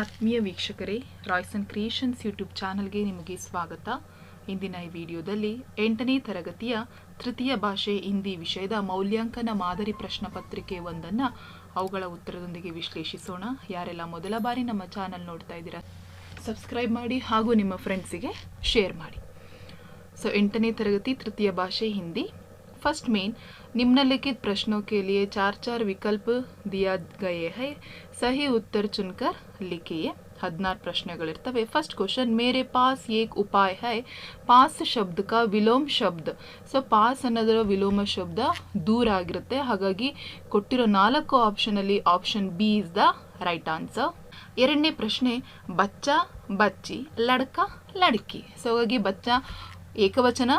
ಆತ್ಮೀಯ ವೀಕ್ಷಕರೇ Royce Royson creations YouTube ಚಾನಲ್ಗೆ ನಿಮಗೆ ಸ್ವಾಗತ. ಇಂದಿನ ಈ ವಿಡಿಯೋದಲ್ಲಿ ಎಂಟನೇ ತರಗತಿಯ ತೃತೀಯ ಭಾಷೆ ಹಿಂದಿ ವಿಷಯದ ಮೌಲ್ಯಾಂಕನ ಮಾದರಿ ಪ್ರಶ್ನೆ ಪತ್ರಿಕೆ ಒಂದನ್ನು ಅವುಗಳ ಉತ್ತರದೊಂದಿಗೆ ವಿಶ್ಲೇಷಿಸೋಣ. ಯಾರೆಲ್ಲ ಮೊದಲ ಬಾರಿ ನಮ್ಮ ಚಾನಲ್ ನೋಡ್ತಾ ಇದ್ದೀರಾ ಸಬ್ಸ್ಕ್ರೈಬ್ ಮಾಡಿ ಹಾಗೂ ನಿಮ್ಮ ಫ್ರೆಂಡ್ಸಿಗೆ ಶೇರ್ ಮಾಡಿ. ಸೊ ಎಂಟನೇ ತರಗತಿ ತೃತೀಯ ಭಾಷೆ ಹಿಂದಿ. फर्स्ट मेन निम्नलिखित प्रश्नों के लिए चार चार विकल्प दिया गए हैं सही उत्तर चुनकर लिखिए ಹದಿನಾರು ಪ್ರಶ್ನೆಗಳಿರ್ತವೆ ಫಸ್ಟ್ ಕ್ವಶನ್ ಮೇರೆ ಪಾಸ್ ಏಕ್ ಉಪಾಯ ಹೈ ಪಾಸ್ ಶಬ್ದ ವಿಲೋಮ್ ಶಬ್ದ ಸೊ ಪಾಸ್ ಅನ್ನೋದರ ವಿಲೋಮ ಶಬ್ದ ದೂರ ಆಗಿರುತ್ತೆ ಹಾಗಾಗಿ ಕೊಟ್ಟಿರೋ ನಾಲ್ಕು ಆಪ್ಷನಲ್ಲಿ option B is the right answer ಎರಡನೇ ಪ್ರಶ್ನೆ ಬಚ್ಚ ಬಚ್ಚಿ ಲಡ್ಕ ಲಡ್ಕಿ ಸೊ ಹಾಗಾಗಿ ಬಚ್ಚ ಏಕವಚನ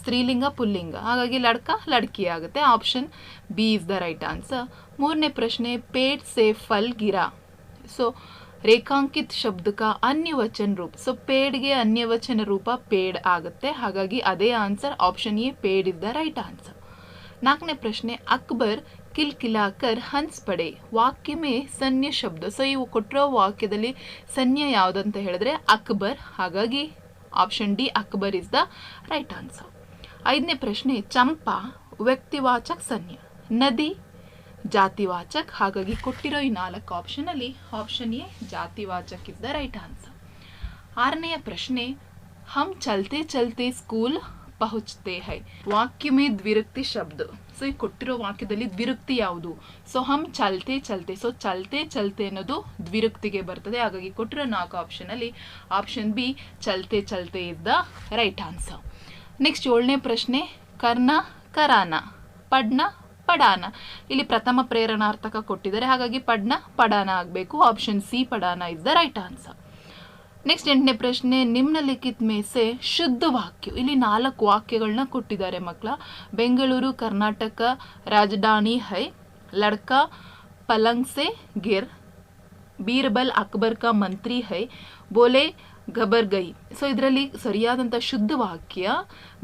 ಸ್ತ್ರೀಲಿಂಗ, ಪುಲ್ಲಿಂಗ. ಹಾಗಾಗಿ ಲಡ್ಕ, ಲಡ್ಕಿ ಆಗುತ್ತೆ. Option B is the right answer ಮೂರನೇ ಪ್ರಶ್ನೆ, ಪೇಟ್ ಸೇಫ್ ಫಲ್ ಗಿರಾ. ಸೊ ರೇಖಾಂಕಿತ್ ಶಬ್ದಕ ಅನ್ಯವಚನ ರೂಪ. ಸೊ ಪೇಡ್ಗೆ ಅನ್ಯವಚನ ರೂಪ ಪೇಡ್ ಆಗುತ್ತೆ. ಹಾಗಾಗಿ ಅದೇ ಆನ್ಸರ್ ಆಪ್ಷನ್ ಎ ಪೇಡ್ ಇಸ್ ದ ರೈಟ್ ಆನ್ಸರ್ ನಾಲ್ಕನೇ ಪ್ರಶ್ನೆ, ಅಕ್ಬರ್ ಕಿಲ್ ಕಿಲಾಕರ್ ಹನ್ಸ್ ಪಡೆ. ವಾಕ್ಯ ಮೇ ಸನ್ಯ ಶಬ್ದ. ಸೊ ಇವು ಕೊಟ್ಟಿರೋ ವಾಕ್ಯದಲ್ಲಿ ಸನ್ಯ ಯಾವುದಂತ ಹೇಳಿದ್ರೆ ಅಕ್ಬರ್. ಹಾಗಾಗಿ option D Akbar is the right answer ಐದನೇ ಪ್ರಶ್ನೆ, ಚಂಪಾ ವ್ಯಕ್ತಿವಾಚಕ ಸನ್ಯ. ನದಿ, ಜಾತಿವಾಚಕ್, ಹಾಗಾಗಿ ಕೊಟ್ಟಿರೋ ಈ ನಾಲ್ಕು ಆಪ್ಷನಲ್ಲಿ ಆಪ್ಷನ್ ಎ ಜಾತಿವಾಚಕ್ ಇಸ್ ದ ರೈಟ್ ಆನ್ಸರ್ ಆರನೆಯ ಪ್ರಶ್ನೆ, ಹಮ್ ಚಲ್ತೆ ಚಲ್ತೆ ಸ್ಕೂಲ್ ಪಹುಚ್ತೆ ಹೈ. ವಾಕ್ಯ ಮೇ ದ್ವಿರುಕ್ತಿ ಶಬ್ದ. ಸೊ ಈ ಕೊಟ್ಟಿರೋ ವಾಕ್ಯದಲ್ಲಿ ದ್ವಿರುಕ್ತಿ ಯಾವುದು? ಸೊ ಹಮ್ ಚಲ್ತೆ ಚಲ್ತೆ ಸೊ ಚಲ್ತೆ ಚಲ್ತೆ ಅನ್ನೋದು ದ್ವಿರುಕ್ತಿಗೆ ಬರ್ತದೆ. ಹಾಗಾಗಿ ಕೊಟ್ಟಿರೋ ನಾಲ್ಕು ಆಪ್ಷನಲ್ಲಿ ಆಪ್ಷನ್ ಬಿ ಚಲ್ತೆ ಚಲ್ತೆ is the right answer next ಏಳನೇ ಪ್ರಶ್ನೆ, ಕರ್ಣ, ಕರಾನ, ಪಡ್ನ, ಪಡಾನ. ಇಲ್ಲಿ ಪ್ರಥಮ ಪ್ರೇರಣಾರ್ಥಕ ಕೊಟ್ಟಿದ್ದಾರೆ. ಹಾಗಾಗಿ ಪಡ್ನ, ಪಡಾನ ಆಗಬೇಕು. Option C ಪಡಾನ is the right answer next ಎಂಟನೇ ಪ್ರಶ್ನೆ, ನಿಮ್ನಲಿಖಿತ್ ಮೇಸೆ ಶುದ್ಧ ವಾಕ್ಯ. ಇಲ್ಲಿ ನಾಲ್ಕು ವಾಕ್ಯಗಳನ್ನ ಕೊಟ್ಟಿದ್ದಾರೆ ಮಕ್ಕಳ. ಬೆಂಗಳೂರು, ಕರ್ನಾಟಕ, ರಾಜಧಾನಿ ಹೈ, ಲಡ್ಕ ಪಲಂಗ್ ಸೆ ಗಿರ್, ಬೀರ್ಬಲ್ ಅಕ್ಬರ್ ಕಾ ಮಂತ್ರಿ ಹೈ, ಬೋಲೆ ಗಬರ್ ಗೈ ಸೊ ಇದರಲ್ಲಿ ಸರಿಯಾದಂಥ ಶುದ್ಧ ವಾಕ್ಯ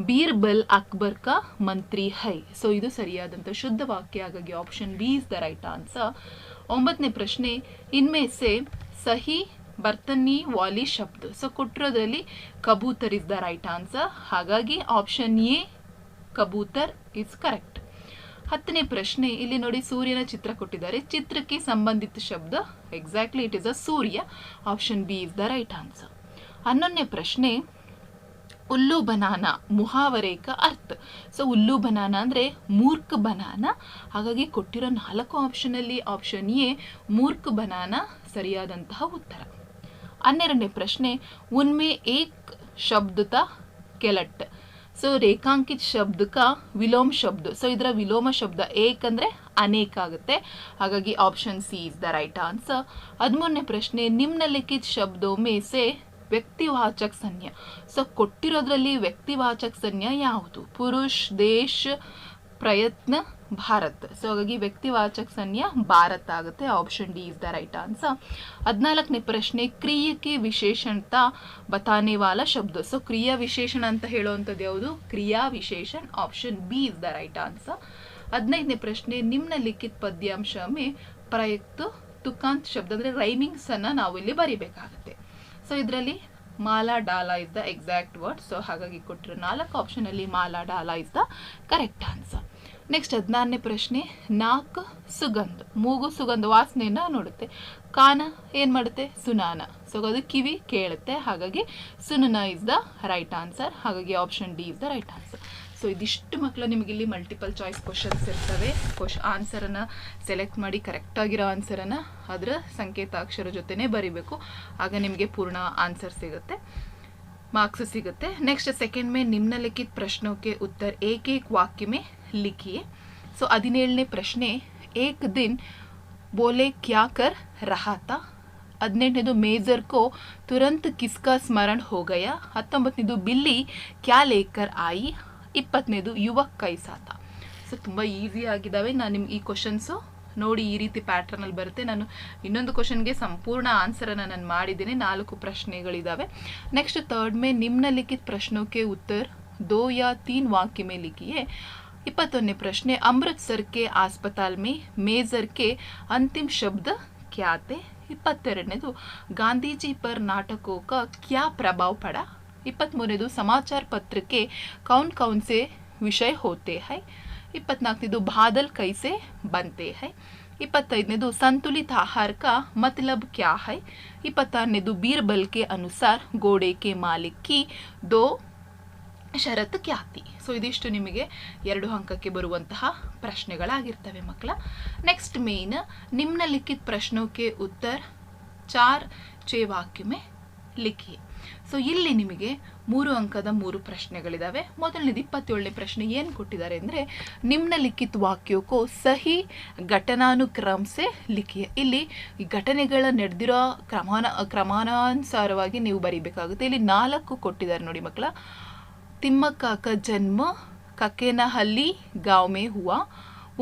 ಬೀರ್ಬಲ್ ಅಕ್ಬರ್ ಕಾ ಮಂತ್ರಿ ಹೈ. ಸೊ ಇದು ಸರಿಯಾದಂಥ ಶುದ್ಧ ವಾಕ್ಯ. ಹಾಗಾಗಿ option B is the right answer ಒಂಬತ್ತನೇ ಪ್ರಶ್ನೆ, ಇನ್ಮೇ ಸೆ ಸಹಿ ಬರ್ತನಿ ವಾಲಿ ಶಬ್ದ. ಸೊ ಕೊಟ್ಟಿರೋದ್ರಲ್ಲಿ ಕಬೂತರ್ ಇಸ್ ದ ರೈಟ್ ಆನ್ಸರ್ ಹಾಗಾಗಿ ಆಪ್ಷನ್ ಎ ಕಬೂತರ್ ಇಸ್ ಕರೆಕ್ಟ್ ಹತ್ತನೇ ಪ್ರಶ್ನೆ, ಇಲ್ಲಿ ನೋಡಿ ಸೂರ್ಯನ ಚಿತ್ರ ಕೊಟ್ಟಿದ್ದಾರೆ. ಚಿತ್ರಕ್ಕೆ ಸಂಬಂಧಿತ ಶಬ್ದ exactly it is a Surya. Option B is the right answer ಹನ್ನೊಂದನೇ ಪ್ರಶ್ನೆ, ಉಲ್ಲು ಬನಾನ ಮುಹಾವರೇಕ ಅರ್ಥ. ಸೊ ಉಲ್ಲು ಬನಾನ ಅಂದರೆ ಮೂರ್ಖ ಬನಾನ. ಹಾಗಾಗಿ ಕೊಟ್ಟಿರೋ ನಾಲ್ಕು ಆಪ್ಷನಲ್ಲಿ ಆಪ್ಷನ್ ಎ, ಮೂರ್ಖ ಬನಾನ ಸರಿಯಾದಂತಹ ಉತ್ತರ. ಹನ್ನೆರಡನೇ ಪ್ರಶ್ನೆ, ಉನ್ಮೆ ಏಕ್ ಶಬ್ದತ ಕೆಲಟ್? ಸೊ ರೇಖಾಂಕಿತ ಶಬ್ದಕ ವಿಲೋಮ ಶಬ್ದ. ಸೊ ಇದರ ವಿಲೋಮ ಶಬ್ದ ಏಕ್ ಅಂದರೆ ಅನೇಕ ಆಗುತ್ತೆ. ಹಾಗಾಗಿ option C is the right answer ಹದಿಮೂರನೇ ಪ್ರಶ್ನೆ, ನಿಮ್ನಲಿಖಿತ್ ಶಬ್ದೋ ಮೇಸೆ ವ್ಯಕ್ತಿವಾಚಕ ಸನ್ಯ. ಸೊ ಕೊಟ್ಟಿರೋದ್ರಲ್ಲಿ ವ್ಯಕ್ತಿವಾಚಕ ಸನ್ಯ ಯಾವುದು? ಪುರುಷ್, ದೇಶ್, ಪ್ರಯತ್ನ, ಭಾರತ್. ಸೊ ಹಾಗಾಗಿ ವ್ಯಕ್ತಿವಾಚಕ ಸನ್ಯ ಭಾರತ್ ಆಗುತ್ತೆ. Option D is the right answer ಹದಿನಾಲ್ಕನೇ ಪ್ರಶ್ನೆ ಕ್ರಿಯಕ್ಕೆ ವಿಶೇಷಣತ ಬತಾನೆವಾಲ ಶಬ್ದ. ಸೊ ಕ್ರಿಯಾ ವಿಶೇಷಣ ಅಂತ ಹೇಳುವಂಥದ್ದು ಯಾವುದು? ಕ್ರಿಯಾ ವಿಶೇಷಣ. Option B is the right answer ಹದಿನೈದನೇ ಪ್ರಶ್ನೆ ನಿಮ್ನಲಿಖಿತ್ ಪದ್ಯಾಂಶ ಮೇ ಪ್ರಯುಕ್ತ ತುಕಾಂತ್ ಶಬ್ದ. ಅಂದರೆ ರೈಮಿಂಗ್ಸನ್ನು ನಾವು ಇಲ್ಲಿ ಬರಿಬೇಕಾಗುತ್ತೆ. ಸೊ ಇದರಲ್ಲಿ ಮಾಲಾ Dala is the exact word so ಹಾಗಾಗಿ ಕೊಟ್ಟಿರೋ ನಾಲ್ಕು ಆಪ್ಷನಲ್ಲಿ ಮಾಲಾ Dala is the correct answer next ಹದಿನಾರನೇ ಪ್ರಶ್ನೆ ನಾಲ್ಕು ಸುಗಂಧ. ಮೂಗು ಸುಗಂಧ ವಾಸನೆಯನ್ನು ನೋಡುತ್ತೆ. ಕಾನ ಏನು ಮಾಡುತ್ತೆ? ಸುನಾನ. ಸೊ ಅದು ಕಿವಿ ಕೇಳುತ್ತೆ. ಹಾಗಾಗಿ ಸುನನ ಇಸ್ ದ ರೈಟ್ ಆನ್ಸರ್ ಹಾಗಾಗಿ option D is the right answer so ಇದಿಷ್ಟು ಮಕ್ಕಳು ನಿಮಗೆ ಇಲ್ಲಿ ಮಲ್ಟಿಪಲ್ ಚಾಯ್ಸ್ ಕ್ವಶನ್ಸ್ ಇರ್ತವೆ. ಕ್ವಶ್ ಆನ್ಸರನ್ನು ಸೆಲೆಕ್ಟ್ ಮಾಡಿ ಕರೆಕ್ಟಾಗಿರೋ ಆನ್ಸರನ್ನು ಅದರ ಸಂಕೇತಾಕ್ಷರ ಜೊತೆನೇ ಬರಿಬೇಕು. ಆಗ ನಿಮಗೆ ಪೂರ್ಣ ಆನ್ಸರ್ ಸಿಗುತ್ತೆ. ಮಾರ್ಕ್ಸ್ ಸಿಗುತ್ತೆ. ನೆಕ್ಸ್ಟ್ ಸೆಕೆಂಡ್ ಮೇ ನಿಮ್ನಲಿಖಿತ್ ಪ್ರಶ್ನೋಕೆ ಉತ್ತರ ಏಕೇಕ್ ವಾಕ್ಯಮೇ ಲಿಖಿಯೇ. ಸೊ ಹದಿನೇಳನೇ ಪ್ರಶ್ನೆ, ಏಕ್ ದಿನ್ ಬೋಲೆ ಕ್ಯಾಕರ್ ಕರ್ ರಹಾ ತಾ ಹದಿನೆಂಟನೇದು ಮೇಜರ್ ಕೋ ತುರಂತ ಕಿಸ್ಕಾ ಸ್ಮರಣ ಹೋಗಯ? ಹತ್ತೊಂಬತ್ತನೇದು ಬಿಲ್ಲಿ ಕ್ಯಾಲೇಕರ್ ಆಯಿ? ಇಪ್ಪತ್ತನೇದು ಯುವ ಕೈ ಸಾತ ಸೊ ತುಂಬ ಈಸಿ ಆಗಿದ್ದಾವೆ ನಾನು ನಿಮ್ಗೆ ಈ ಕ್ವಶನ್ಸು ನೋಡಿ ಈ ರೀತಿ ಪ್ಯಾಟ್ರನಲ್ಲಿ ಬರುತ್ತೆ. ನಾನು ಇನ್ನೊಂದು ಕ್ವಶನ್ಗೆ ಸಂಪೂರ್ಣ ಆನ್ಸರನ್ನು ನಾನು ಮಾಡಿದ್ದೀನಿ. ನಾಲ್ಕು ಪ್ರಶ್ನೆಗಳಿದ್ದಾವೆ ನೆಕ್ಸ್ಟ್ ತರ್ಡ್ ಮೇ ನಿಮ್ನಲಿಖಿತ ಪ್ರಶ್ನೋಕೆ ಉತ್ತರ ದೋ ಯಾ ತೀನ್ ವಾಕ್ಯ ಮೇ ಲಿಖಿಯೇ? ಇಪ್ಪತ್ತೊಂದನೇ ಪ್ರಶ್ನೆ ಅಮೃತ್ಸರ್ ಕೆ ಆಸ್ಪತಾಲ್ ಮೇ, ಮೇಜರ್ ಕೆ ಅಂತಿಮ ಶಬ್ದ ಕ್ಯಾತೆ? ಇಪ್ಪತ್ತೆರಡನೇದು, ಗಾಂಧೀಜಿ ಪರ್ ನಾಟಕೋಕ ಕ್ಯಾ ಪ್ರಭಾವ ಪಡ? ಇಪ್ಪತ್ತ್ಮೂರನೇದು ಸಮಾಚಾರ ಪತ್ರಕ್ಕೆ ಕೌನ್ ಕೌನ್ಸೆ ವಿಷಯ ಹೋತೆ ಹೈ, ಇಪ್ಪತ್ನಾಲ್ಕನೇದು ಬಾದಲ್ ಕೈಸೆ ಬಂತೆ ಹೈ, ಇಪ್ಪತ್ತೈದನೇದು ಸಂತುಲಿತ ಆಹಾರ ಕಾ ಮತ್ಲಬ್ ಕ್ಯಾ ಹೈ, ಇಪ್ಪತ್ತಾರನೇದು ಬೀರ್ಬಲ್ ಕೆ ಅನುಸಾರ ಗೋಡೆ ಕೆ ಮಾಲಿಕ್ ಕಿ ದೋ ಶರತ್ ಖ್ಯಾತಿ ಸೊ ಇದಿಷ್ಟು ನಿಮಗೆ ಎರಡು ಅಂಕಕ್ಕೆ ಬರುವಂತಹ ಪ್ರಶ್ನೆಗಳಾಗಿರ್ತವೆ ಮಕ್ಕಳ. ನೆಕ್ಸ್ಟ್ ಮೇನ್ ನಿಮ್ನ ಲಿಖಿತ ಪ್ರಶ್ನೋಕೆ ಉತ್ತರ, ಚಾರ್ ಚೇ ವಾಕ್ಯಮೆ ಲಿಖಿ ಸೊ ಇಲ್ಲಿ ನಿಮಗೆ ಮೂರು ಅಂಕದ ಮೂರು ಪ್ರಶ್ನೆಗಳಿದ್ದಾವೆ ಮೊದಲನೇದು ಇಪ್ಪತ್ತೇಳನೇ ಪ್ರಶ್ನೆ ಏನು ಕೊಟ್ಟಿದ್ದಾರೆ ಅಂದರೆ ನಿಮ್ನಲಿಖಿತ ವಾಕ್ಯಕ್ಕೂ ಸಹಿ ಘಟನಾನುಕ್ರಮಸೆ ಲಿಖಿಯ. ಇಲ್ಲಿ ಘಟನೆಗಳ ನಡೆದಿರೋ ಕ್ರಮಾನ ಕ್ರಮಾನುಸಾರವಾಗಿ ನೀವು ಬರೀಬೇಕಾಗುತ್ತೆ. ಇಲ್ಲಿ ನಾಲ್ಕು ಕೊಟ್ಟಿದ್ದಾರೆ ನೋಡಿ ಮಕ್ಕಳ. ತಿಮ್ಮಕ್ಕಾಕ ಜನ್ಮ ಕಕೇನಹಲ್ಲಿ ಗಾವ್ಮೆ ಮೇ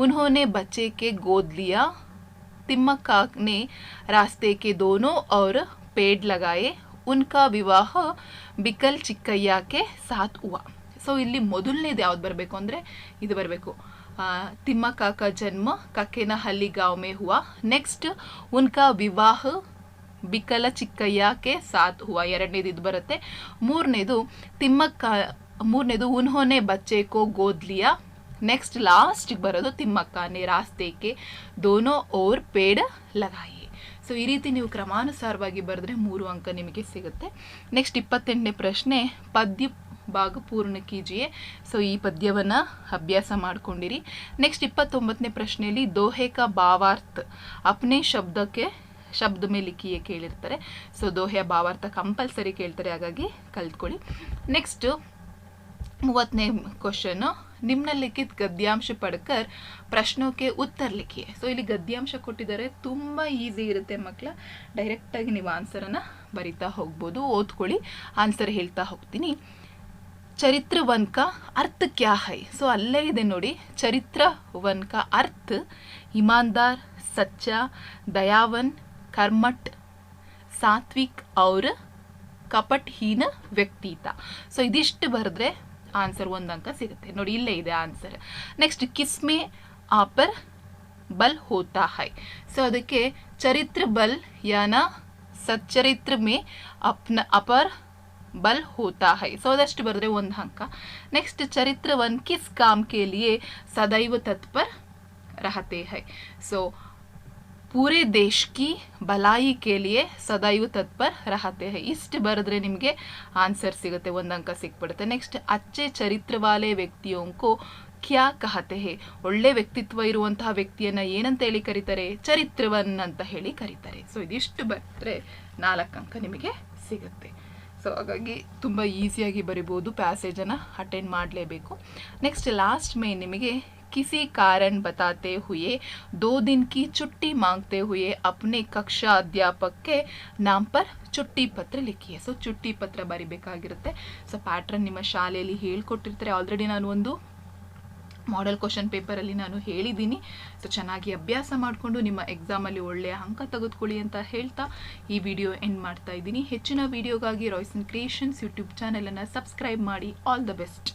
ಉನ್ಹೋನೆ ಬಚ್ಚೆಕೆ ಗೋದ್ಲಿಯಾ, ತಿಮ್ಮಕ್ಕಾಕ್ನೆ ರಾಸ್ತೆ ಕೆ ದೋನೋ ಅವ್ರ ಪೇಡ್ ಲಗಾಯೆ ಉನ್ಕಾ ವಿವಾಹ ಬಿಕಲ್ ಚಿಕ್ಕಯ್ಯಕ್ಕೆ ಸಾತ್ ಉವ. ಸೊ ಇಲ್ಲಿ ಮೊದಲನೇದು ಯಾವ್ದು ಬರಬೇಕು ಅಂದರೆ ಇದು ಬರಬೇಕು. ತಿಮ್ಮ ಕಾಕ ಜನ್ಮ ಕಾಕೇನ ಹಲ್ಲಿ ಮೇ ಹುವ. ನೆಕ್ಸ್ಟ್ ಉನ್ಕಾ ವಿವಾಹ ಬಿಕಲ ಚಿಕ್ಕಯ್ಯಕ್ಕೆ ಸಾತ್ ಹೂವ. ಎರಡನೇದು ಇದು ಬರುತ್ತೆ. ಮೂರನೇದು, ತಿಮ್ಮ ಮೂರನೇದು, ಉನ್ಹೋನೆ ಬಚ್ಚೇಕೋ ಗೋದ್ಲಿಯ ನೆಕ್ಸ್ಟ್ ಲಾಸ್ಟಿಗೆ ಬರೋದು ತಿಮ್ಮಕ್ಕನೆ ರಾಸ್ತೇಕೆ ದೋನೋ ಓರ್ ಪೇಡ ಲಗಾಯಿ. ಸೊ ಈ ರೀತಿ ನೀವು ಕ್ರಮಾನುಸಾರವಾಗಿ ಬರೆದ್ರೆ ಮೂರು ಅಂಕ ನಿಮಗೆ ಸಿಗುತ್ತೆ. ನೆಕ್ಸ್ಟ್ ಇಪ್ಪತ್ತೆಂಟನೇ ಪ್ರಶ್ನೆ, ಪದ್ಯ ಭಾಗ ಪೂರ್ಣ ಕೀಜಿಯೇ. ಸೊ ಈ ಪದ್ಯವನ್ನು ಅಭ್ಯಾಸ ಮಾಡ್ಕೊಂಡಿರಿ. ನೆಕ್ಸ್ಟ್ ಇಪ್ಪತ್ತೊಂಬತ್ತನೇ ಪ್ರಶ್ನೆಯಲ್ಲಿ ದೋಹೆ ಕಾ ಭಾವಾರ್ಥ ಅಪ್ನೇ ಶಬ್ದಕ್ಕೆ ಶಬ್ದ ಮೇಲೆ ಲಿಖಿಯೇ ಕೇಳಿರ್ತಾರೆ. ಸೊ ದೋಹೆಯ ಭಾವಾರ್ಥ ಕಂಪಲ್ಸರಿ ಕೇಳ್ತಾರೆ, ಹಾಗಾಗಿ ಕಲ್ತ್ಕೊಳ್ಳಿ. ನೆಕ್ಸ್ಟು ಮೂವತ್ತನೇ ಕ್ವಶನ್ ನಿಮ್ನಲಿಖಿತ್ ಗದ್ಯಾಂಶ ಪಡ್ಕರ್ ಪ್ರಶ್ನೋಕ್ಕೆ ಉತ್ತರ ಲಿಖಿ ಸೊ ಇಲ್ಲಿ ಗದ್ಯಾಂಶ ಕೊಟ್ಟಿದ್ದಾರೆ. ತುಂಬ ಈಸಿ ಇರುತ್ತೆ ಮಕ್ಕಳ ಡೈರೆಕ್ಟಾಗಿ ನೀವು ಆನ್ಸರನ್ನು ಬರಿತಾ ಹೋಗ್ಬೋದು. ಓದ್ಕೊಳ್ಳಿ. ಆನ್ಸರ್ ಹೇಳ್ತಾ ಹೋಗ್ತೀನಿ. ಚರಿತ್ರ ಚರಿತ್ರವನ್ಕ ಅರ್ಥ ಕ್ಯಾ ಹೈ? ಸೊ ಅಲ್ಲೇ ಇದೆ ನೋಡಿ. ಚರಿತ್ರ ಚರಿತ್ರವನ್ಕ ಅರ್ಥ ಇಮಾನ್ದಾರ್, ಸಚ್ಚ, ದಯಾವನ್ ಕರ್ಮಟ್ ಸಾತ್ವಿಕ್ ಅವ್ರ ಕಪಟ್ಹೀನ ವ್ಯಕ್ತಿತ. ಸೊ ಇದಿಷ್ಟು ಬರೆದ್ರೆ ಆನ್ಸರ್ ಒಂದು ಅಂಕ ಸಿಗುತ್ತೆ ನೋಡಿ ಇಲ್ಲೇ ಇದೆ ಆನ್ಸರ್ ನೆಕ್ಸ್ಟ್ ಕಿಸ್ಮೆ ಆಪರ್ ಬಲ್ ಹೋತಾ ಹೈ ಸೊ ಅದಕ್ಕೆ ಚರಿತ್ರ ಬಲ್ ಯಾನ ಸಚ್ಚರಿತ್ರ ಮೇ ಅಪ್ನ ಅಪರ್ बल होता है ಸೊ ಅದಷ್ಟು ಬರೆದ್ರೆ ಒಂದು ಅಂಕ ನೆಕ್ಸ್ಟ್ ಚರಿತ್ರ ಒನ್ ಕಿಸ್ ಕಾಮ್ ಕೆ ಲಿಯೆ ಸದೈವ ತತ್ಪರ್ रहते हैं ಸೊ ಪೂರೆ ದೇಶಕ್ಕೆ ಬಲಾಯಿ ಭಲಾಯಿ ಸದಾಯು ತತ್ಪರ್ ರಹತೆ ಇಷ್ಟು ಬರೆದ್ರೆ ನಿಮಗೆ ಆನ್ಸರ್ ಸಿಗುತ್ತೆ, ಒಂದು ಅಂಕ ಸಿಕ್ಬಿಡುತ್ತೆ. ನೆಕ್ಸ್ಟ್ ಅಚ್ಚೆ ಚರಿತ್ರವಾಲೆ ವ್ಯಕ್ತಿಯೊಂಕು ಕ್ಯಾ ಕಹತೆ ಒಳ್ಳೆ ವ್ಯಕ್ತಿತ್ವ ಇರುವಂತಹ ವ್ಯಕ್ತಿಯನ್ನ ಏನಂತ ಹೇಳಿ ಕರೀತಾರೆ? ಚರಿತ್ರವನ್ ಅಂತ ಹೇಳಿ ಕರೀತಾರೆ. ಸೊ ಇದಿಷ್ಟು ಬರೆದ್ರೆ ನಾಲ್ಕು ಅಂಕ ನಿಮಗೆ ಸಿಗುತ್ತೆ. ಸೊ ಹಾಗಾಗಿ ತುಂಬ ಈಸಿಯಾಗಿ ಬರಿಬೋದು ಪ್ಯಾಸೇಜನ್ನು ಅಟೆಂಡ್ ಮಾಡಲೇಬೇಕು. ನೆಕ್ಸ್ಟ್ ಲಾಸ್ಟ್ ಮೇ ನಿಮಗೆ किसी कारण बताते हुए दो दिन की छुट्टी मांगते हुए अपने कक्षा अध्यापक के नाम पर ಚುಟ್ಟಿ ಪತ್ರ ಲಿಖಿಯೇ ಸೊ ಚುಟ್ಟಿ ಪತ್ರ ಬರಿಬೇಕಾಗಿರುತ್ತೆ ಸೊ ಪ್ಯಾಟ್ರನ್ ನಿಮ್ಮ ಶಾಲೆಯಲ್ಲಿ ಹೇಳ್ಕೊಟ್ಟಿರ್ತಾರೆ ಆಲ್ರೆಡಿ ನಾನು ಒಂದು ಮಾಡೆಲ್ ಕ್ವಶನ್ ಪೇಪರಲ್ಲಿ ನಾನು ಹೇಳಿದ್ದೀನಿ ಸೊ ಚೆನ್ನಾಗಿ ಅಭ್ಯಾಸ ಮಾಡಿಕೊಂಡು ನಿಮ್ಮ ಎಕ್ಸಾಮಲ್ಲಿ ಒಳ್ಳೆಯ ಅಂಕ ತೆಗೆದುಕೊಳ್ಳಿ ಅಂತ ಹೇಳ್ತಾ ಈ ವಿಡಿಯೋ ಎಂಡ್ ಮಾಡ್ತಾ ಇದ್ದೀನಿ ಹೆಚ್ಚಿನ ವಿಡಿಯೋಗಾಗಿ ರಾಯ್ಸನ್ ಕ್ರಿಯೇಷನ್ಸ್ ಯೂಟ್ಯೂಬ್ ಚಾನಲನ್ನು ಸಬ್ಸ್ಕ್ರೈಬ್ ಮಾಡಿ ಆಲ್ ದ ಬೆಸ್ಟ್